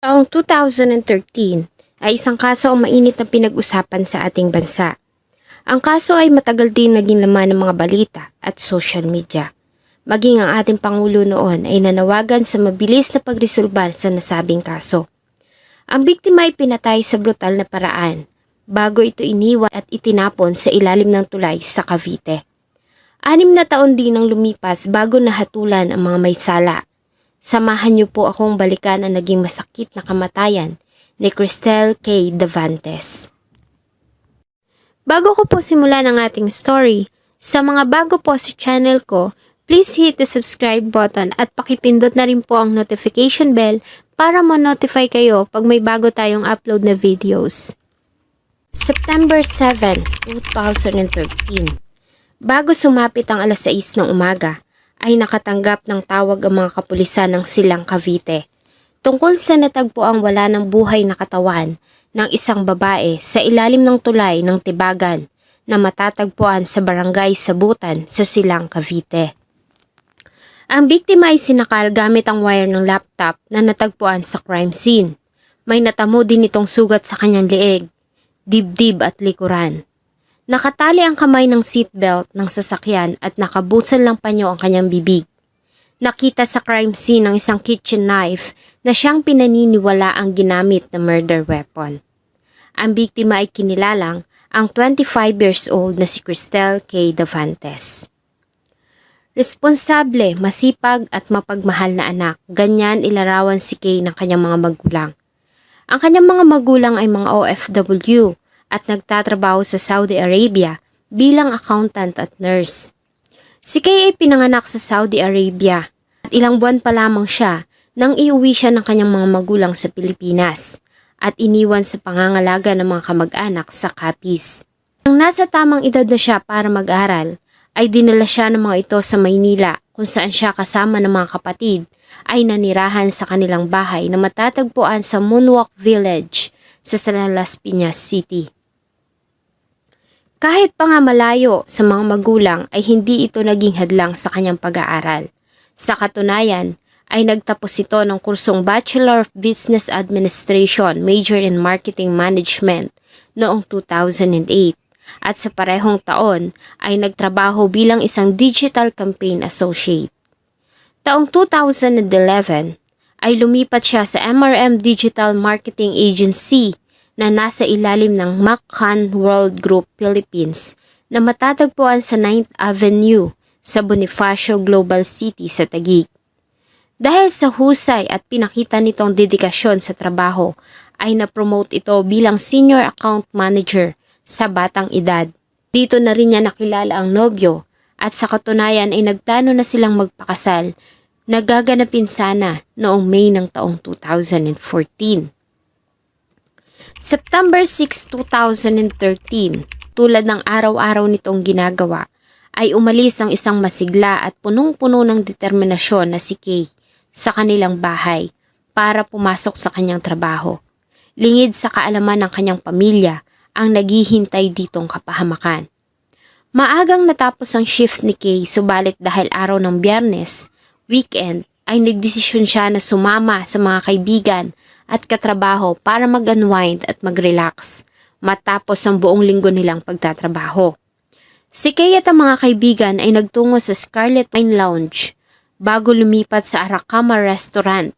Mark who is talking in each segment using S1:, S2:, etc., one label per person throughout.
S1: Taong 2013 ay isang kaso ang mainit na pinag-usapan sa ating bansa. Ang kaso ay matagal din naging laman ng mga balita at social media. Maging ang ating Pangulo noon ay nanawagan sa mabilis na pagresolba sa nasabing kaso. Ang biktima ay pinatay sa brutal na paraan bago ito iniwan at itinapon sa ilalim ng tulay sa Cavite. Anim na taon din ang lumipas bago nahatulan ang mga may sala Samahan niyo po akong balikan ang naging masakit na kamatayan ni Cristel K. Davantes. Bago ko po simulan ang ating story, sa mga bago po sa channel ko, please hit the subscribe button at pakipindot na rin po ang notification bell para ma-notify kayo pag may bago tayong upload na videos. September 7, 2013 Bago sumapit ang alas 6 ng umaga, ay nakatanggap ng tawag ang mga kapulisan ng Silang Cavite tungkol sa natagpuang wala ng buhay na katawan ng isang babae sa ilalim ng tulay ng Tibagan na matatagpuan sa barangay Sabutan sa Silang Cavite. Ang biktima ay sinakal gamit ang wire ng laptop na natagpuan sa crime scene. May natamo din itong sugat sa kanyang leeg, dibdib at likuran. Nakatali ang kamay ng seatbelt ng sasakyan at nakabusan lang panyo ang kanyang bibig. Nakita sa crime scene ng isang kitchen knife na siyang pinaniniwala ang ginamit na murder weapon. Ang biktima ay kinilalang ang 25 years old na si Cristel K. Davantes. Responsable, masipag at mapagmahal na anak, ganyan ilarawan si Kay ng kanyang mga magulang. Ang kanyang mga magulang ay mga OFW at nagtatrabaho sa Saudi Arabia bilang accountant at nurse. Si Kay ay pinanganak sa Saudi Arabia at ilang buwan pa lamang siya nang iuwi siya ng kanyang mga magulang sa Pilipinas at iniwan sa pangangalaga ng mga kamag-anak sa Capiz. Nang nasa tamang edad na siya para mag-aral, ay dinala siya ng mga ito sa Maynila kung saan siya kasama ng mga kapatid ay nanirahan sa kanilang bahay na matatagpuan sa Moonwalk Village sa Salalas Piñas City. Kahit pa nga malayo sa mga magulang ay hindi ito naging hadlang sa kanyang pag-aaral. Sa katunayan, ay nagtapos ito ng kursong Bachelor of Business Administration, Major in Marketing Management noong 2008 at sa parehong taon ay nagtrabaho bilang isang Digital Campaign Associate. Taong 2011 ay lumipat siya sa MRM Digital Marketing Agency na nasa ilalim ng McCann World Group Philippines na matatagpuan sa 9th Avenue sa Bonifacio Global City sa Taguig. Dahil sa husay at pinakita nitong dedikasyon sa trabaho, ay na-promote ito bilang Senior Account Manager sa batang edad. Dito na rin niya nakilala ang nobyo at sa katunayan ay nagplano na silang magpakasal na gaganapin sana noong May ng taong 2014. September 6, 2013, tulad ng araw-araw nitong ginagawa, ay umalis ang isang masigla at punong-puno ng determinasyon na si Kay sa kanilang bahay para pumasok sa kanyang trabaho. Lingid sa kaalaman ng kanyang pamilya ang naghihintay ditong kapahamakan. Maagang natapos ang shift ni Kay subalit dahil araw ng biyernes, weekend, ay nagdesisyon siya na sumama sa mga kaibigan at katrabaho para mag-unwind at mag-relax matapos ang buong linggo nilang pagtatrabaho. Si Kay at ang mga kaibigan ay nagtungo sa Scarlet Wine Lounge bago lumipat sa Arakama Restaurant.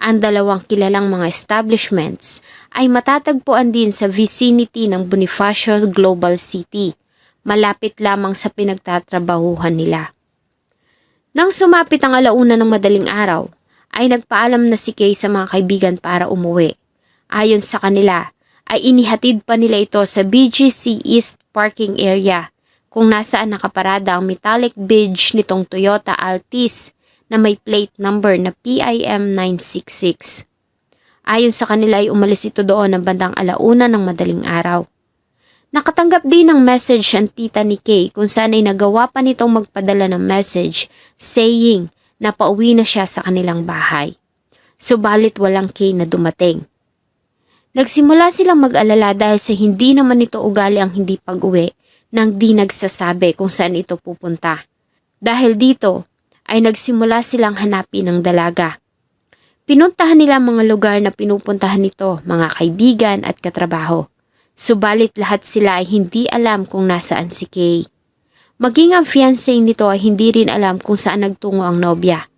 S1: Ang dalawang kilalang mga establishments ay matatagpuan din sa vicinity ng Bonifacio Global City, malapit lamang sa pinagtatrabahuhan nila. Nang sumapit ang alauna ng madaling araw, ay nagpaalam na si Kay sa mga kaibigan para umuwi. Ayon sa kanila, ay inihatid pa nila ito sa BGC East parking area kung nasaan nakaparada ang metallic badge nitong Toyota Altis na may plate number na PIM 966. Ayon sa kanila ay umalis ito doon ng bandang alauna ng madaling araw. Nakatanggap din ng message ang tita ni Kay kung saan ay nagawa pa nitong magpadala ng message saying na pauwi na siya sa kanilang bahay. Subalit walang Kay na dumating. Nagsimula silang mag-alala dahil sa hindi naman ito ugali ang hindi pag-uwi nang di nagsasabi kung saan ito pupunta. Dahil dito ay nagsimula silang hanapin ng dalaga. Pinuntahan nila ang mga lugar na pinupuntahan nito, mga kaibigan at katrabaho. Subalit lahat sila ay hindi alam kung nasaan si Kay. Maging ang fiancé nito ay hindi rin alam kung saan nagtungo ang nobya.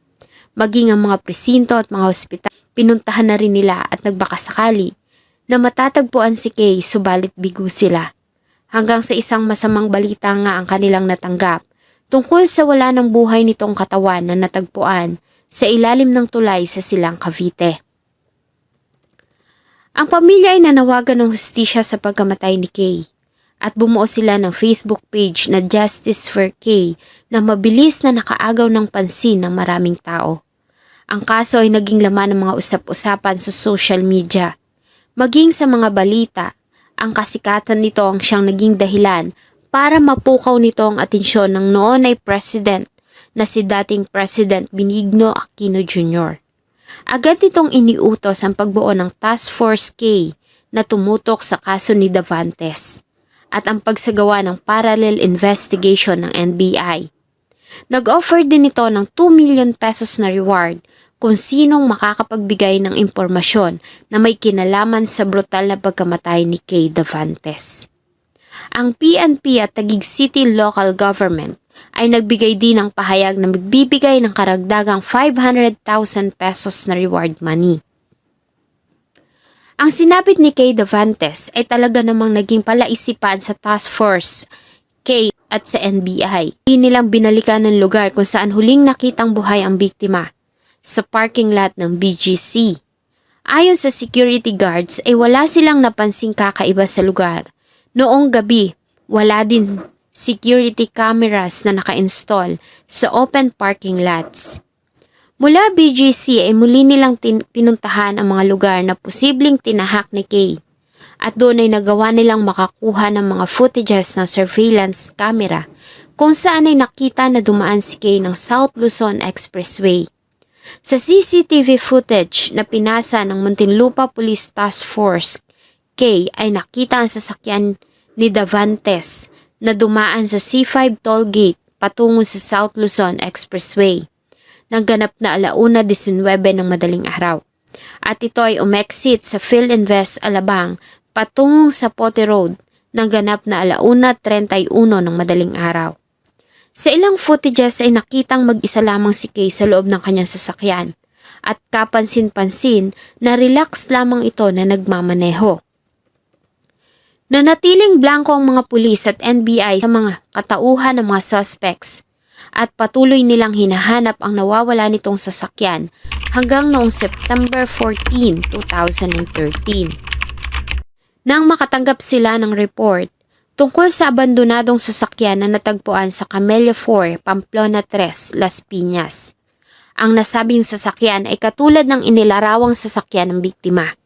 S1: Maging ang mga presinto at mga ospital, pinuntahan na rin nila at nagbakasakali na matatagpuan si Kay subalit bigo sila. Hanggang sa isang masamang balita nga ang kanilang natanggap tungkol sa wala ng buhay nitong katawan na natagpuan sa ilalim ng tulay sa silang Cavite. Ang pamilya ay nanawagan ng hustisya sa pagkamatay ni Kay at bumuo sila ng Facebook page na Justice for Kay na mabilis na nakaagaw ng pansin ng maraming tao. Ang kaso ay naging laman ng mga usap-usapan sa social media. Maging sa mga balita, ang kasikatan nito ang siyang naging dahilan para mapukaw nito ang atensyon ng noon ay president na si dating President Benigno Aquino Jr. Agad nitong iniutos ang pagbuo ng Task Force K na tumutok sa kaso ni Davantes at ang pagsagawa ng parallel investigation ng NBI. Nag-offer din ito ng 2 million pesos na reward kung sinong makakapagbigay ng impormasyon na may kinalaman sa brutal na pagkamatay ni Kay Davantes. Ang PNP at Taguig City Local Government ay nagbigay din ng pahayag na magbibigay ng karagdagang 500,000 pesos na reward money. Ang sinabit ni Kay Davantes ay talaga namang naging palaisipan sa task force K at sa NBI. Hindi nilang binalikan ng lugar kung saan huling nakitang buhay ang biktima sa parking lot ng BGC. Ayon sa security guards ay wala silang napansing kakaiba sa lugar. Noong gabi, wala din security cameras na naka-install sa open parking lots. Mula BGC ay muli nilang pinuntahan ang mga lugar na posibleng tinahak ni Kay at doon ay nagawa nilang makakuha ng mga footages ng surveillance camera kung saan ay nakita na dumaan si Kay ng South Luzon Expressway. Sa CCTV footage na pinasa ng Muntinlupa Police Task Force, Kay ay nakita ang sasakyan ni Davantes na dumaan sa C5 toll gate patungo sa South Luzon Expressway. Nangganap na alauna 19 ng madaling araw. At ito ay umexit sa PhilInvest Alabang patungong sa Pote Road nang ganap na alauna 31 ng madaling araw. Sa ilang footages ay nakitang mag-isa lamang si Kay sa loob ng kanyang sasakyan at kapansin-pansin na relax lamang ito na nagmamaneho. Nanatiling blanco ang mga pulis at NBI sa mga katauhan ng mga suspects at patuloy nilang hinahanap ang nawawala nitong sasakyan hanggang noong September 14, 2013. Nang makatanggap sila ng report tungkol sa abandonadong sasakyan na natagpuan sa Camellia 4, Pamplona 3, Las Piñas. Ang nasabing sasakyan ay katulad ng inilarawang sasakyan ng biktima.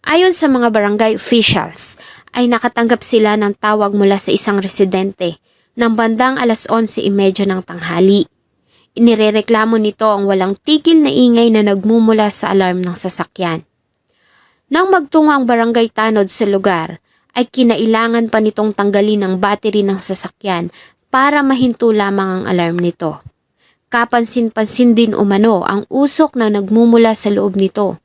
S1: Ayon sa mga barangay officials, ay nakatanggap sila ng tawag mula sa isang residente ng bandang alas 11.30 ng tanghali. Inirereklamo nito ang walang tigil na ingay na nagmumula sa alarm ng sasakyan. Nang magtungo ang barangay tanod sa lugar, ay kinailangan pa nitong tanggalin ang battery ng sasakyan para mahinto lamang ang alarm nito. Kapansin-pansin din umano ang usok na nagmumula sa loob nito.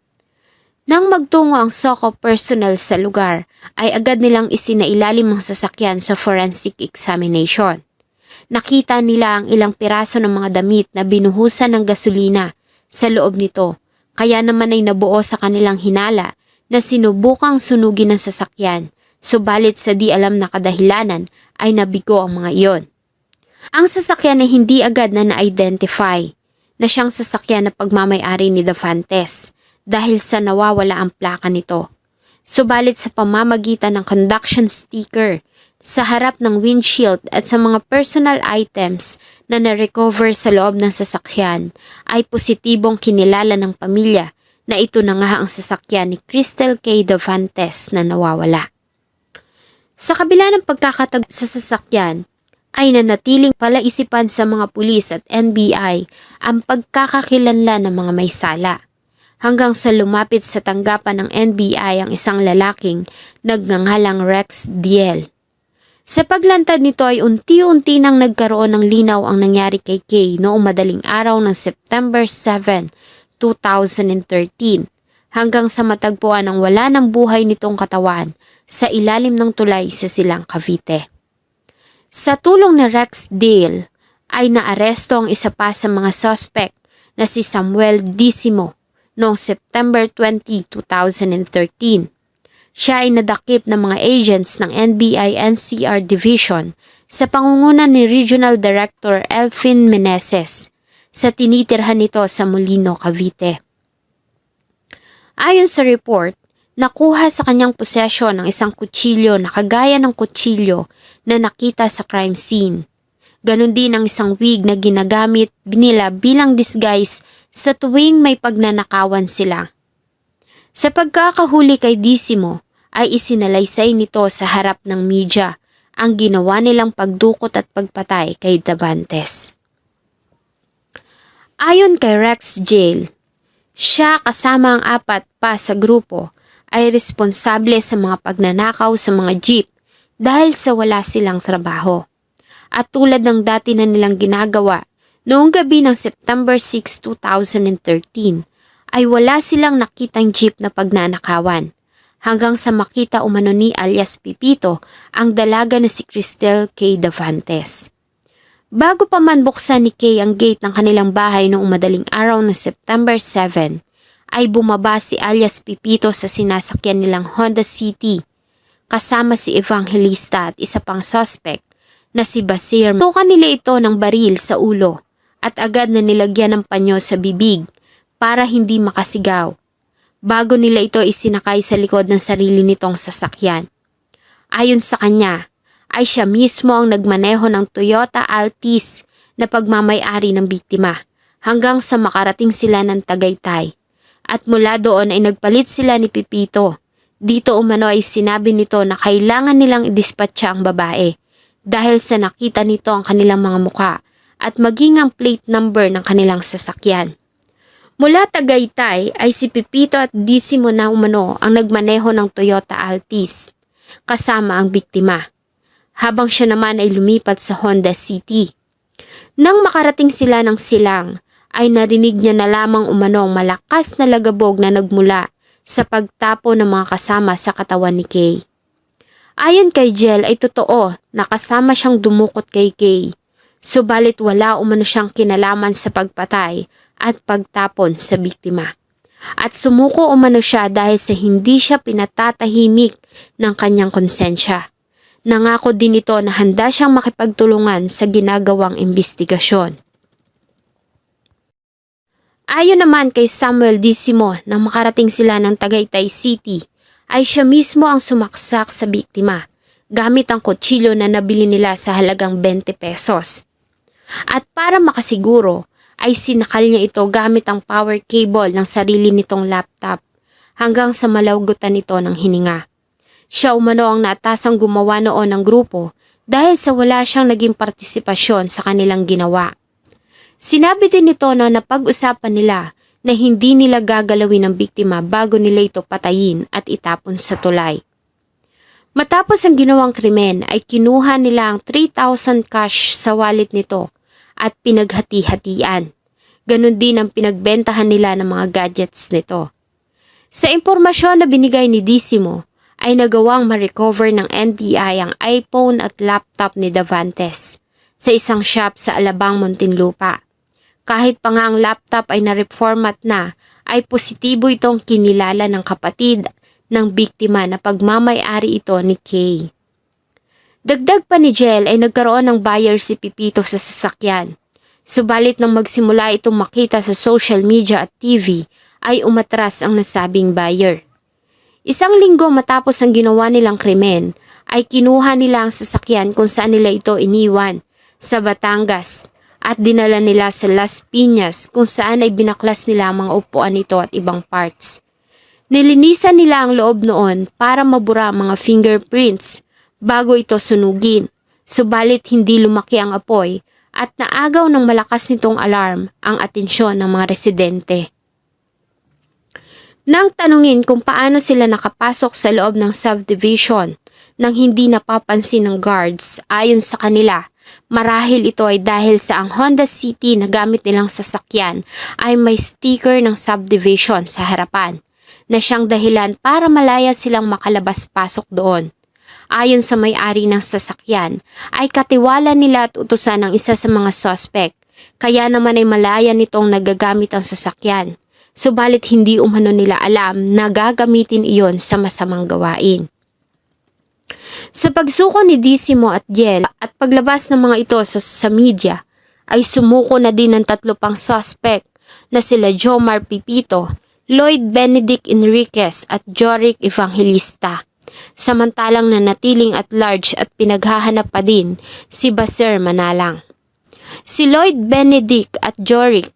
S1: Nang magtungo ang SOCO personnel sa lugar, ay agad nilang isinailalim ang sasakyan sa forensic examination. Nakita nila ang ilang piraso ng mga damit na binuhusan ng gasolina sa loob nito, kaya naman ay nabuo sa kanilang hinala na sinubukang sunugin ng sasakyan, subalit sa di alam na kadahilanan ay nabigo ang mga iyon. Ang sasakyan ay hindi agad na na-identify na siyang sasakyan na pagmamayari ni Davantes dahil sa nawawala ang plaka nito. Subalit sa pamamagitan ng conduction sticker sa harap ng windshield at sa mga personal items na na-recover sa loob ng sasakyan ay positibong kinilala ng pamilya na ito na nga ang sasakyan ni Crystal K. Davantes na nawawala. Sa kabila ng pagkakatag sa sasakyan, ay nanatiling palaisipan sa mga pulis at NBI ang pagkakakilanlan ng mga may sala hanggang sa lumapit sa tanggapan ng NBI ang isang lalaking nagngangalang Rex Diel. Sa paglantad nito ay unti-unti nang nagkaroon ng linaw ang nangyari kay Kay noong madaling araw ng September 7, 2013 hanggang sa matagpuan ang wala ng buhay nitong katawan sa ilalim ng tulay sa silang Cavite. Sa tulong ni Rex Dale ay naaresto ang isa pa sa mga suspect na si Samuel Dicimo noong September 20, 2013. Siya ay nadakip ng mga agents ng NBI NCR Division sa pangunguna ni Regional Director Elfin Meneses sa tinitirhan nito sa Molino, Cavite. Ayon sa report, nakuha sa kanyang posesyon ang isang kutsilyo na kagaya ng kutsilyo na nakita sa crime scene. Ganon din ang isang wig na ginagamit nila bilang disguise sa tuwing may pagnanakawan sila. Sa pagkakahuli kay Disimo ay isinalaysay nito sa harap ng media ang ginawa nilang pagdukot at pagpatay kay Davantes. Ayon kay Rex Jail, siya kasama ang apat pa sa grupo ay responsable sa mga pagnanakaw sa mga jeep dahil sa wala silang trabaho. At tulad ng dati na nilang ginagawa, noong gabi ng September 6, 2013, ay wala silang nakitang jeep na pagnanakawan hanggang sa makita umano ni alias Pipito ang dalaga na si Cristel K. Davantes. Bago pa man buksan ni Kay ang gate ng kanilang bahay noong madaling araw ng September 7, ay bumaba si alias Pipito sa sinasakyan nilang Honda City kasama si Evangelista at isa pang suspect na si Basir. Tukan nila ito ng baril sa ulo at agad na nilagyan ng panyo sa bibig para hindi makasigaw. Bago nila ito isinakay sa likod ng sarili nitong sasakyan. Ayon sa kanya, ay siya mismo ang nagmaneho ng Toyota Altis na pagmamayari ng biktima hanggang sa makarating sila ng Tagaytay. At mula doon ay nagpalit sila ni Pipito. Dito umano ay sinabi nito na kailangan nilang idispatcha ang babae dahil sa nakita nito ang kanilang mga muka at maging ang plate number ng kanilang sasakyan. Mula Tagaytay ay si Pipito at Disimo na umano ang nagmaneho ng Toyota Altis kasama ang biktima habang siya naman ay lumipat sa Honda City. Nang makarating sila ng silang, ay narinig niya na lamang umanong malakas na lagabog na nagmula sa pagtapo ng mga kasama sa katawan ni Kay. Ayon kay Jel ay totoo na kasama siyang dumukot kay Kay, subalit wala umano siyang kinalaman sa pagpatay at pagtapon sa biktima. At sumuko umano siya dahil sa hindi siya pinatatahimik ng kanyang konsensya. Nangako din ito na handa siyang makipagtulungan sa ginagawang investigasyon. Ayon naman kay Samuel Disimo nang makarating sila ng Tagaytay City, ay siya mismo ang sumaksak sa biktima gamit ang kutsilyo na nabili nila sa halagang 20 pesos. At para makasiguro, ay sinakal niya ito gamit ang power cable ng sarili nitong laptop hanggang sa malawgutan nito ng hininga. Siya umano ang natasang gumawa noon ng grupo dahil sa wala siyang naging partisipasyon sa kanilang ginawa. Sinabi din nito na napag-usapan nila na hindi nila gagalawin ang biktima bago nila ito patayin at itapon sa tulay. Matapos ang ginawang krimen ay kinuha nila ang 3,000 cash sa wallet nito at pinaghati-hatian. Ganon din ang pinagbentahan nila ng mga gadgets nito. Sa impormasyon na binigay ni Disimo, ay nagawang ma-recover ng NBI ang iPhone at laptop ni Davantes sa isang shop sa Alabang, Muntinlupa. Kahit pa nga ang laptop ay na-reformat na, ay positibo itong kinilala ng kapatid ng biktima na pagmamayari ito ni Kay. Dagdag pa ni Jel ay nagkaroon ng buyer si Pipito sa sasakyan. Subalit nang magsimula itong makita sa social media at TV ay umatras ang nasabing buyer. Isang linggo matapos ang ginawa nilang krimen, ay kinuha nila ang sasakyan kung saan nila ito iniwan sa Batangas at dinala nila sa Las Piñas kung saan ay binaklas nila ang mga upuan nito at ibang parts. Nilinisan nila ang loob noon para mabura ang mga fingerprints bago ito sunugin, subalit hindi lumaki ang apoy at naagaw ng malakas nitong alarm ang atensyon ng mga residente. Nang tanungin kung paano sila nakapasok sa loob ng subdivision nang hindi napapansin ng guards ayon sa kanila, Marahil ito ay dahil sa ang Honda City na gamit nilang sasakyan ay may sticker ng subdivision sa harapan na siyang dahilan para malaya silang makalabas-pasok doon. Ayon sa may-ari ng sasakyan, ay katiwala nila at utusan ng isa sa mga suspect, kaya naman ay malaya nitong nagagamit ang sasakyan. Subalit hindi umano nila alam na gagamitin iyon sa masamang gawain. Sa pagsuko ni Dissimo at Yel at paglabas ng mga ito sa, sa media, ay sumuko na din ng tatlo pang suspect na sila Jomar Pipito, Lloyd Benedict Enriquez at Joric Evangelista. Samantalang nanatiling at large at pinaghahanap pa din si Baser Manalang. Si Lloyd Benedict at Joric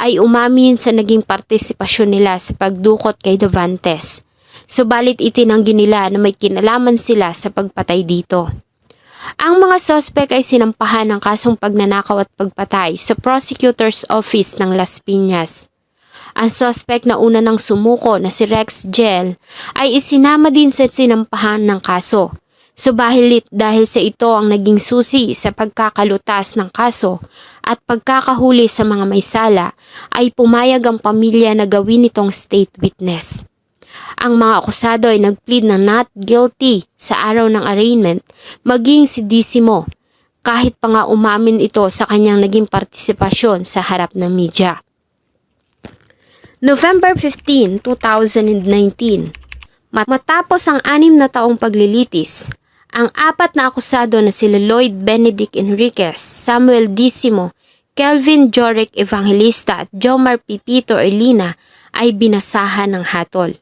S1: ay umamin sa naging partisipasyon nila sa pagdukot kay Davantes. Subalit itinanggi nila na may kinalaman sila sa pagpatay dito. Ang mga sospek ay sinampahan ng kasong pagnanakaw at pagpatay sa prosecutor's office ng Las Piñas. Ang sospek na una ng sumuko na si Rex Gel ay isinama din sa sinampahan ng kaso. Subahilit dahil sa ito ang naging susi sa pagkakalutas ng kaso at pagkakahuli sa mga may sala ay pumayag ang pamilya na gawin itong state witness. Ang mga akusado ay nagplead na not guilty sa araw ng arraignment maging si Dissimo kahit pa nga umamin ito sa kanyang naging partisipasyon sa harap ng media. November 15, 2019 Mat- Matapos ang anim na taong paglilitis, ang apat na akusado na sila Lloyd Benedict Enriquez, Samuel Dissimo, Kelvin Joric Evangelista at Jomar Pipito Erlina ay binasahan ng hatol.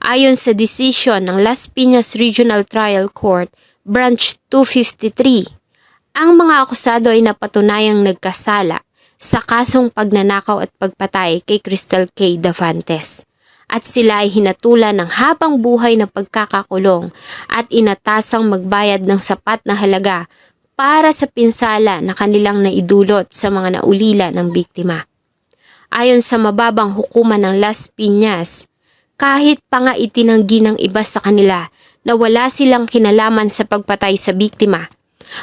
S1: Ayon sa desisyon ng Las Piñas Regional Trial Court, Branch 253, ang mga akusado ay napatunayang nagkasala sa kasong pagnanakaw at pagpatay kay Crystal K. Davantes at sila ay hinatulan ng habang buhay na pagkakakulong at inatasang magbayad ng sapat na halaga para sa pinsala na kanilang naidulot sa mga naulila ng biktima. Ayon sa mababang hukuman ng Las Piñas, kahit pa nga itinanggi ng iba sa kanila na wala silang kinalaman sa pagpatay sa biktima,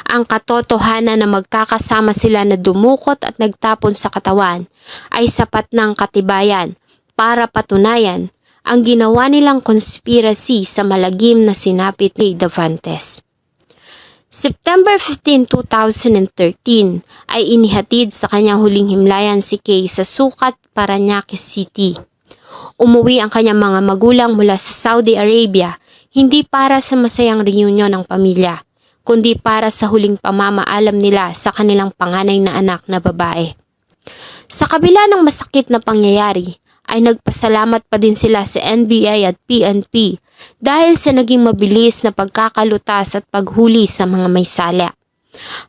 S1: ang katotohanan na magkakasama sila na dumukot at nagtapon sa katawan ay sapat ng katibayan para patunayan ang ginawa nilang conspiracy sa malagim na sinapit ni Davantes. September 15, 2013 ay inihatid sa kanyang huling himlayan si Kay sa Sukat, Paranaque City. Umuwi ang kanyang mga magulang mula sa Saudi Arabia hindi para sa masayang reunion ng pamilya, kundi para sa huling pamamaalam nila sa kanilang panganay na anak na babae. Sa kabila ng masakit na pangyayari, ay nagpasalamat pa din sila sa NBI at PNP dahil sa naging mabilis na pagkakalutas at paghuli sa mga may sala.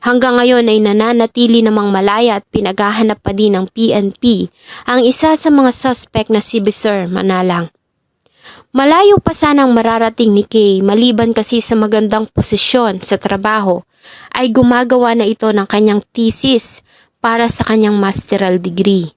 S1: Hanggang ngayon ay nananatili namang malaya at pinaghahanap pa din ng PNP ang isa sa mga suspect na si Sir Manalang. Malayo pa sanang mararating ni Kay maliban kasi sa magandang posisyon sa trabaho ay gumagawa na ito ng kanyang thesis para sa kanyang masteral degree.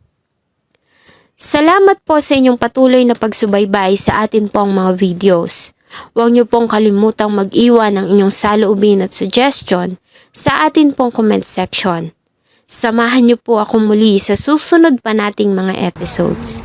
S1: Salamat po sa inyong patuloy na pagsubaybay sa atin pong mga videos. Huwag niyo pong kalimutang mag-iwan ng inyong saloobin at suggestion sa atin pong comment section. Samahan niyo po ako muli sa susunod pa nating mga episodes.